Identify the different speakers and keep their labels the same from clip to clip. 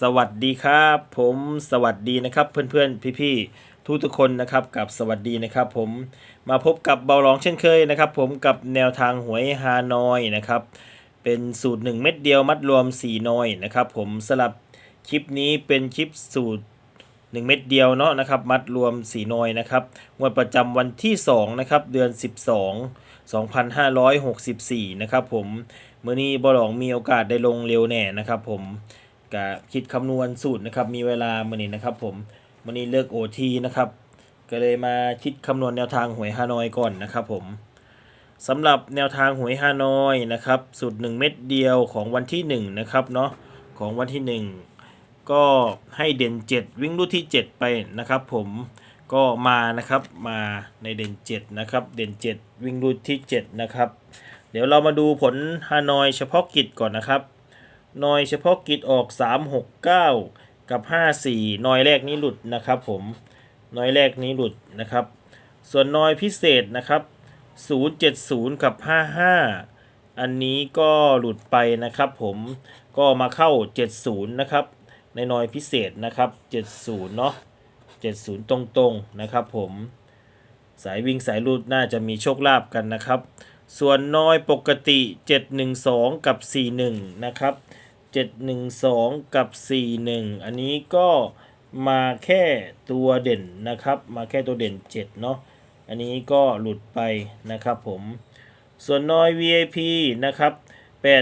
Speaker 1: สวัสดีครับ ผมสวัสดีนะครับเพื่อนๆพี่ๆทุกทุกๆคนนะครับกับสวัสดีนะครับผมมาพบกับเบาหลองเช่นเคยนะครับ ผมกับแนวทางหวยฮานอยนะครับ เป็นสูตร 1 เม็ดเดียวมัดรวม 4 นอยนะครับ ผมสลับคลิปนี้เป็นคลิปสูตร 1 เม็ดเดียวเนาะนะครับ มัดรวม 4 นอยนะครับงวดประจำวันที่2นะครับเดือน 12 2564นะครับผมเมื่อนี้บอลองมีโอกาสได้ลงเร็วแน่นะครับ ผม กะคิดคำนวณสูตรนะครับมีเวลามื่อนี้นะครับผมมื่อนี้เลิกโอทีนะครับก็เลยมาคิดคำนวณแนวทางหวยฮานอยก่อนนะครับผมสำหรับแนวทางหวยฮานอยนะครับสูตร 1 เม็ดเดียวของวันที่ 1 นะครับเนาะของวันที่ 1 ก็ให้เด่น 7 วิ่งรูดที่ 7 ไปนะครับ ผมก็มานะครับมาในเด่น 7 นะครับ เด่น 7 วิ่งรูดที่ 7 นะครับ เดี๋ยวเรามาดูผลฮานอยเฉพาะกิจก่อนนะครับ นอยเฉพาะกิจออก 369 กับ 54นอยแรกนี้หลุดนะครับผมนอยแรกนี้หลุดนะครับ ส่วนนอยพิเศษนะครับ 070 กับ 55 อันนี้ก็หลุดไปนะครับผมก็มาเข้า 70 นะครับ ในนอยพิเศษนะครับ 70 เนาะ70 ตรงๆนะครับผมสายวิ่งสายรูดน่าจะมีโชคลาภกันนะครับ ส่วนน้อยปกติ 712 กับ 41 นะครับ 712 กับ 41 อันนี้ก็มาแค่ตัวเด่นนะครับ มาแค่ตัวเด่น 7 เนาะอันนี้ก็หลุดไปนะครับผม ส่วนน้อย VIP นะครับ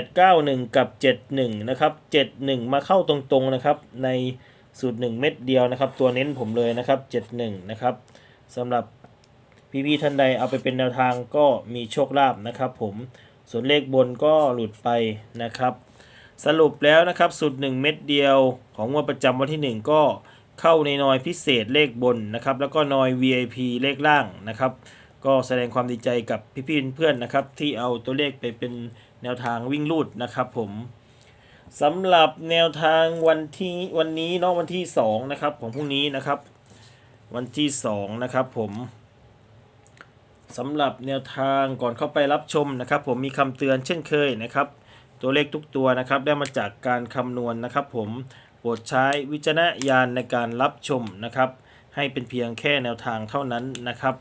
Speaker 1: 891 กับ 71 นะครับ 71 มาเข้าตรงๆนะครับ ในสูตร 1 เม็ดเดียวนะครับ ตัวเน้นผมเลยนะครับ 71 นะครับสำหรับพี่ๆท่านใดเอาไปเป็นแนวทางก็มีโชคลาภนะครับผมส่วนเลขบนก็หลุดไปนะครับ สรุปแล้วนะครับสูตร1เม็ดเดียวของงวดประจำวันที่ 1 ก็เข้าในนอยพิเศษเลขบนนะครับแล้วก็นอย VIP เลขล่างนะครับ ก็แสดงความดีใจกับพี่ๆเพื่อนๆนะครับที่เอาตัวเลขไปเป็นแนวทางวิ่งลูดนะครับผมสำหรับแนวทางวันที่วันนี้นาะวันที่2นะครับของพรุ่งนี้นะครับ วันที่2นะครับผมสำหรับแนวทางก่อนเข้าไปรับชมนะครับ ผมมีคำเตือนเช่นเคยนะครับ ตัวเลขทุกตัวนะครับ ได้มาจากการคำนวณนะครับผมโปรดใช้วิจารณญาณในการรับชมนะครับ ให้เป็นเพียงแค่แนวทางเท่านั้นนะครับ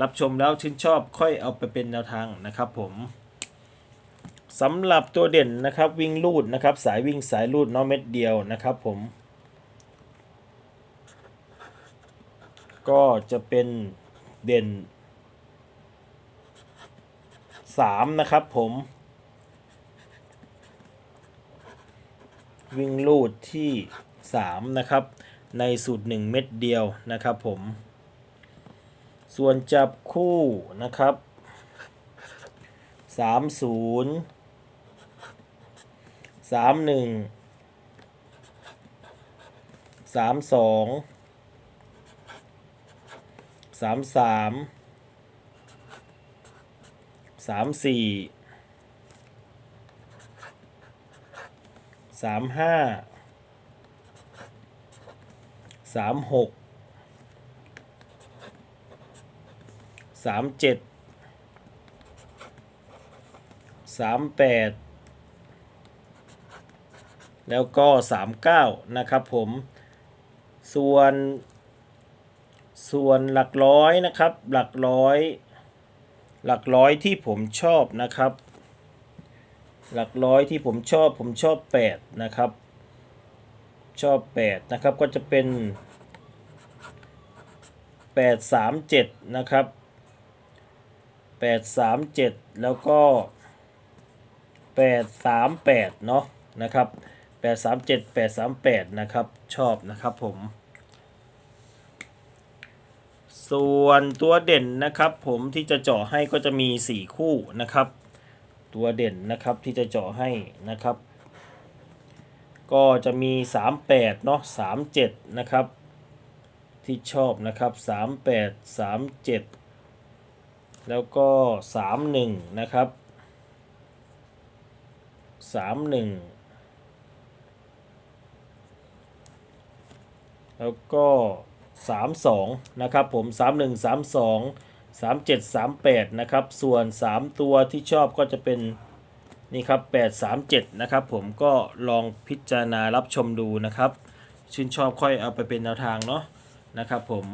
Speaker 1: รับชมแล้วชื่นชอบค่อยเอาไปเป็นแนวทางนะครับผมสำหรับตัวเด่นนะครับวิ่งลูดนะครับ สายวิ่งสายลูดน้อเม็ดเดียวนะครับผม ก็จะเป็นเด่นสามนะครับผม วิ่งลูดที่ 3 นะครับ ในสูตร 1 เม็ดเดียวนะครับผม ส่วนจับคู่นะครับ 30 31 32 33 34 สามห้าสามหกสามเจ็ดสามแปดแล้วก็สามเก้านะครับผม ส่วน ส่วนหลักร้อยนะครับ หลักร้อย หลักร้อยที่ผมชอบนะครับ หลักร้อยที่ผมชอบผมชอบแปดนะครับ ชอบแปดนะครับก็จะเป็นแปดสามเจ็ดนะครับแปดสามเจ็ดแล้วก็แปดสามแปดเนาะนะครับแปดสามเจ็ดแปดสามแปดนะครับ ชอบนะครับผม ส่วนตัวเด่นนะครับผมที่จะเจาะให้ก็จะมี 4 คู่นะครับ ตัวเด่นนะครับที่จะเจาะให้นะครับ ก็จะมี 38เนาะ37 นะครับ ที่ชอบนะครับ 38 37 แล้วก็ 31 นะครับ 31แล้วก็ 32 นะครับผม 31 32 37 38 นะครับ ส่วน 3 ตัวที่ชอบก็จะเป็นนี่ครับ 837 นะครับ ผมก็ลองพิจารณารับชมดูนะครับ ชื่นชอบค่อยเอาไปเป็นแนวทางเนาะนะครับผม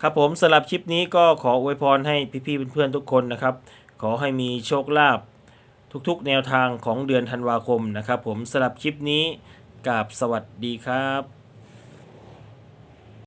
Speaker 1: ครับผมสำหรับคลิปนี้ก็ขออวยพรให้พี่ๆเพื่อนๆทุกคนนะครับ ขอให้มีโชคลาภทุกๆ แนวทางของเดือนธันวาคมนะครับ ผมสำหรับคลิปนี้กราบสวัสดีครับ